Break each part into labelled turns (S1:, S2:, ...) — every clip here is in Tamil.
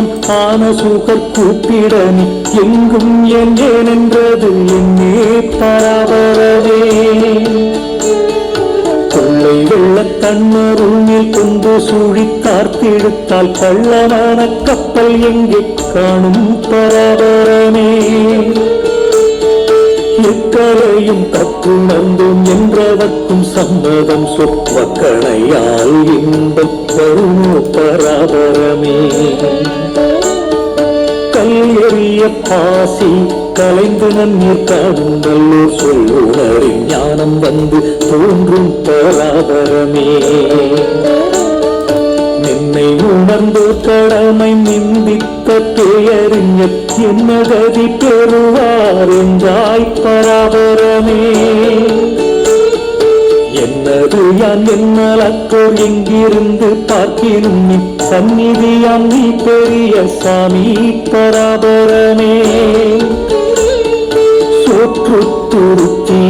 S1: வடிவம் ஆன சுகர் கூப்பிடனி எங்கும் என் ஏனென்றது என்னே பரவரவே கொள்ளை வெள்ள தன்னருளில் கொண்டு சூழி கார்த்தெடுத்தால் கள்ளமான கப்பல் எங்கே? காணும் பரவரமே எக்கரையும் கற்றுணர்ந்தோம் என்றவர்க்கும் சம்மதம் சொற்பக்கணையால் இன்பத் தருமோ பராபரமே கல்லெறிய பாசி கலைந்து நன்னீர் காணும் நல்லோர் சொல்லுணரின் ஞானம் வந்து தோன்றும் பராபரமே. நிந்தித்த பெயறிஞர் என்னகதி பெறுவார் என்றாய் பராபரமே. என்னது யான் என்னலக்கோர் எங்கிருந்து பார்க்கினும் நீ சந்நிதியாம் நீ பெரிய சாமி பராபரமே. சோற்று துருத்தி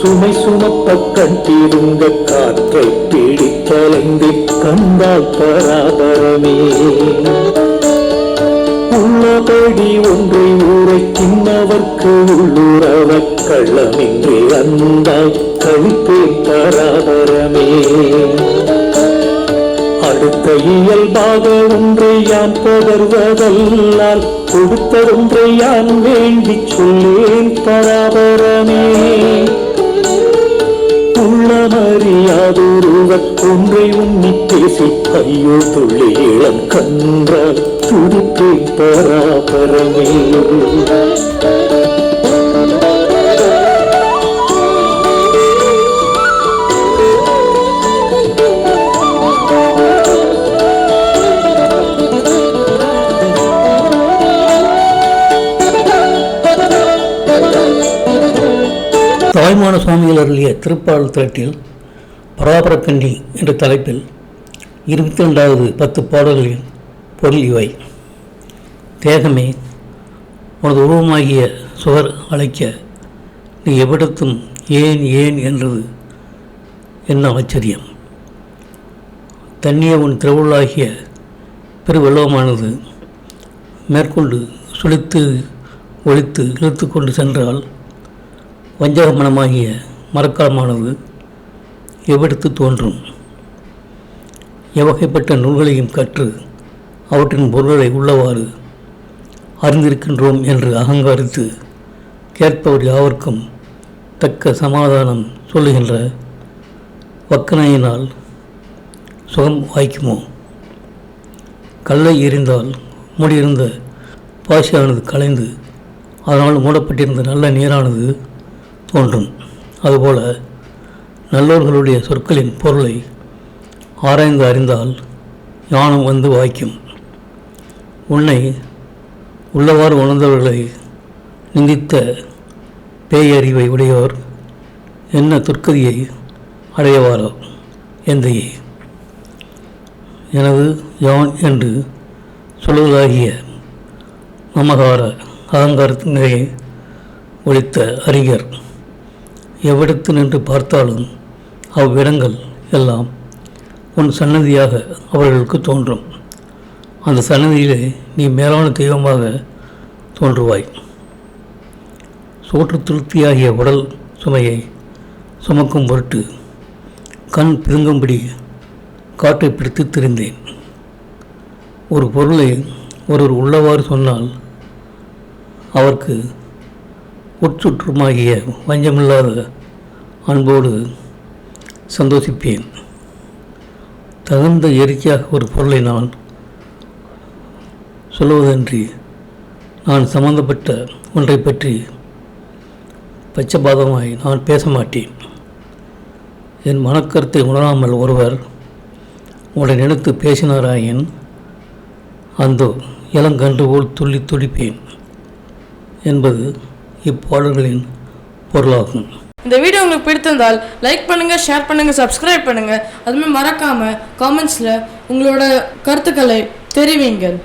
S1: சுமை சுமப்ப கட்டிருந்த காற்றை பிடித்தலைந்து கண்டால் பராபரமே. கடி ஒன்றை உரைக்கின்றவர்க்கு உள்ளுறவ கள்ளமின்றி அந்தாய் கழிப்பே தராதரமே. அடுத்த இயல்பாக ஒன்றை யான் பகர்வதல்லால் கொடுத்ததொன்றை யான் வேண்டி சொல்லேன் பராபரமே உள்ளமறியாதொருவர் ஒன்றை உன்னி பேசி ஐயோ துள்ளி இளம் கன்றால் துடிப்பேன் பராபரமே
S2: தாய்மான சுவாமிகள் அருளிய திருப்பால் திரட்டில் பராபரக்கண்டி என்ற தலைப்பில் இருபத்தி ரெண்டாவது பத்து பாடல்களின் பொருள் இவை. தேகமே உனது உருவமாகிய சுவர் அழைக்க நீ எவ்விடத்தும் ஏன் ஏன் என்றது என்ன ஆச்சரியம்? தண்ணிய உன் திருவுள்ளாகிய பெருவெள்ளமானது மேற்கொண்டு சுழித்து ஒழித்து இழுத்து கொண்டு சென்றால் வஞ்சக மனமாகிய மரக்காலமானது எவ்விடத்து தோன்றும்? எவ்வகைப்பட்ட நூல்களையும் கற்று அவற்றின் பொருள்களை உள்ளவாறு அறிந்திருக்கின்றோம் என்று அகங்காரித்து கேட்பவர் யாவர்க்கும் தக்க சமாதானம் சொல்லுகின்ற வக்கனையினால் சுகம் வாய்க்குமோ? கல்லை எறிந்தால் மூடியிருந்த பாசியானது கலைந்து அதனால் மூடப்பட்டிருந்த நல்ல நீரானது தோன்றும். அதுபோல நல்லோர்களுடைய சொற்களின் பொருளை ஆராய்ந்து அறிந்தால் ஞானம் வந்து வாய்க்கும். உன்னை உள்ளவாறு உணர்ந்தவர்களை நிந்தித்த பேயறிவை உடையோர் என்ன துர்க்கதியை அடையவாரோ எந்தையே எனது யான் என்று சொல்வதாகிய மமகார அகங்காரத்தினரை ஒழித்த அறிஞர் எவ்விடத்து நின்று பார்த்தாலும் அவ்விடங்கள் எல்லாம் உன் சன்னதியாக அவர்களுக்கு தோன்றும். அந்த சன்னதியிலே நீ மேலான தெய்வமாக தோன்றுவாய். சோற்று திருப்தியாகிய உடல் சுமையை சுமக்கும் பொருட்டு கண் பிதுங்கும்படி காற்றை பிடித்து திரிந்தேன். ஒரு பொருளை ஒருவர் உள்ளவாறு சொன்னால் அவருக்கு உட்சுற்றுமாகிய வஞ்சமில்லாத அன்போடு சந்தோஷிப்பேன். தகுந்த இயற்கையாக ஒரு பொருளை நான் சொல்லுவதன்றி நான் சம்பந்தப்பட்ட ஒன்றை பற்றி பச்சபாதமாய் நான் பேச மாட்டேன் என் மனக்கருத்தை உணராமல் ஒருவர் உங்களை நினைத்து பேசினாராயின் அந்த இளங்கன்று போல் துள்ளி துடிப்பேன் என்பது இப்பாடல்களின் பொருளாகும்.
S3: இந்த வீடியோ உங்களுக்கு பிடித்திருந்தால் லைக் பண்ணுங்கள் ஷேர் பண்ணுங்கள் சப்ஸ்கிரைப் பண்ணுங்கள் அதுமாதிரி மறக்காமல் காமெண்ட்ஸில் உங்களோட கருத்துக்களை தெரிவிங்கள்.